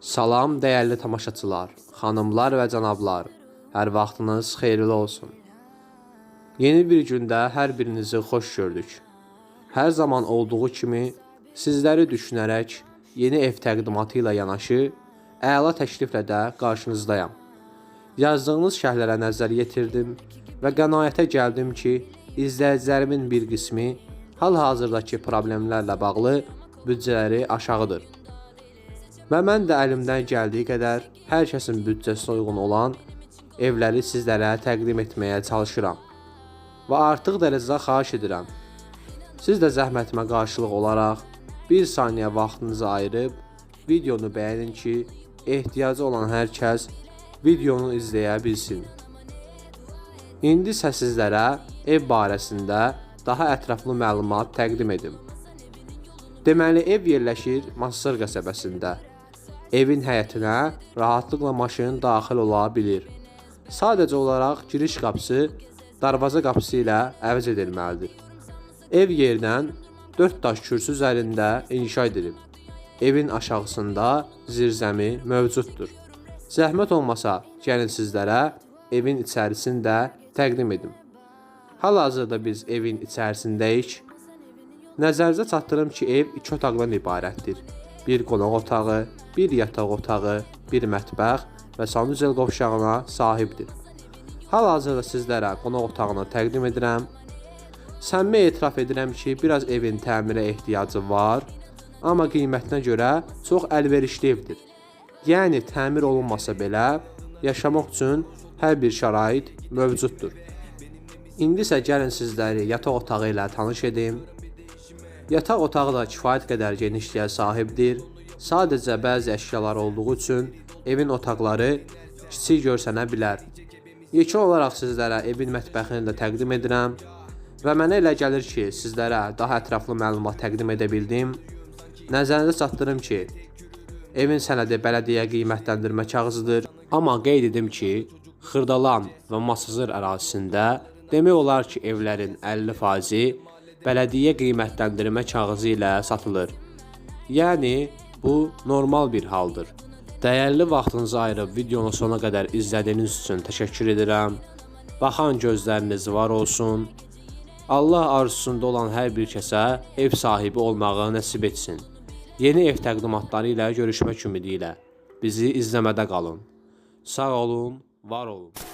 Salam dəyərli tamaşaçılar, xanımlar və cənablar. Hər vaxtınız xeyirli olsun. Yeni bir gündə hər birinizi xoş gördük. Hər zaman olduğu kimi sizləri düşünərək yeni ev təqdimatı ilə yanaşı əla təkliflə də qarşınızdayam. Yazdığınız şərhlərə nəzər yetirdim və qənaətə gəldim ki, izləyicilərimin bir qismi hal-hazırdakı problemlərlə bağlı büdcələri aşağıdır. Və mən də əlimdən gəldiyi qədər hər kəsin büdcəsinə uyğun olan evləri sizlərə təqdim etməyə çalışıram. Və artıq dərəcədə xahiş edirəm. Siz də zəhmətimə qarşılıq olaraq 1 saniyə vaxtınızı ayırıb videonu bəyənin ki, ehtiyacı olan hər kəs videonu izləyə bilsin. İndi isə sizlərə ev barəsində daha ətraflı məlumat təqdim edim. Deməli ev yerləşir Masır qəsəbəsində. Evin həyətinə rahatlıqla maşın daxil ola bilir. Sadəcə olaraq giriş qapısı darvaza qapısı ilə əvəz edilməlidir. Ev yerdən 4 daş kürsü üzərində inşa edilib. Evin aşağısında zirzəmi mövcuddur. Zəhmət olmasa gəlin sizlərə evin içərisini də təqdim edim. Hal-hazırda biz evin içərisindəyik. Nəzərinizə çatdırım ki, ev 2 otaqdan ibarətdir. Bir qonaq otağı, bir yataq otağı, bir mətbəx və sanuzel qovşağına sahibdir. Hal-hazırda sizlərə qonaq otağını təqdim edirəm. Səmimi etiraf edirəm ki, biraz evin təmirə ehtiyacı var, amma qiymətinə görə çox əlverişli evdir. Yəni təmir olunmasa belə yaşamaq üçün hər bir şərait mövcuddur. İndi isə gəlin sizləri yataq otağı ilə tanış edim. Yataq otağı da kifayət qədər genişliyə sahibdir. Sadəcə bəzi əşyalar olduğu üçün evin otaqları kiçik görsənə bilər. Yekun olaraq sizlərə evin mətbəxini də təqdim edirəm və mənə elə gəlir ki, sizlərə daha ətraflı məlumat təqdim edə bildim. Nəzərinizə çatdırım ki, evin sənədi bələdiyyə qiymətləndirmə kağızıdır, amma qeyd edim ki, Xırdalan və Masazır ərazisində demək olar ki, evlərin 50%-i bələdiyyə qiymətləndirmə kağızı ilə satılır. Yəni bu normal bir haldır. Dəyərli vaxtınızı ayırıb videonu sona qədər izlədiyiniz üçün təşəkkür edirəm. Baxan gözləriniz var olsun. Allah arzusunda olan hər bir kəsə ev sahibi olmağı nəsib etsin. Yeni ev təqdimatları ilə görüşmək ümidi ilə bizi izləmədə qalın. Sağ olun, var olun.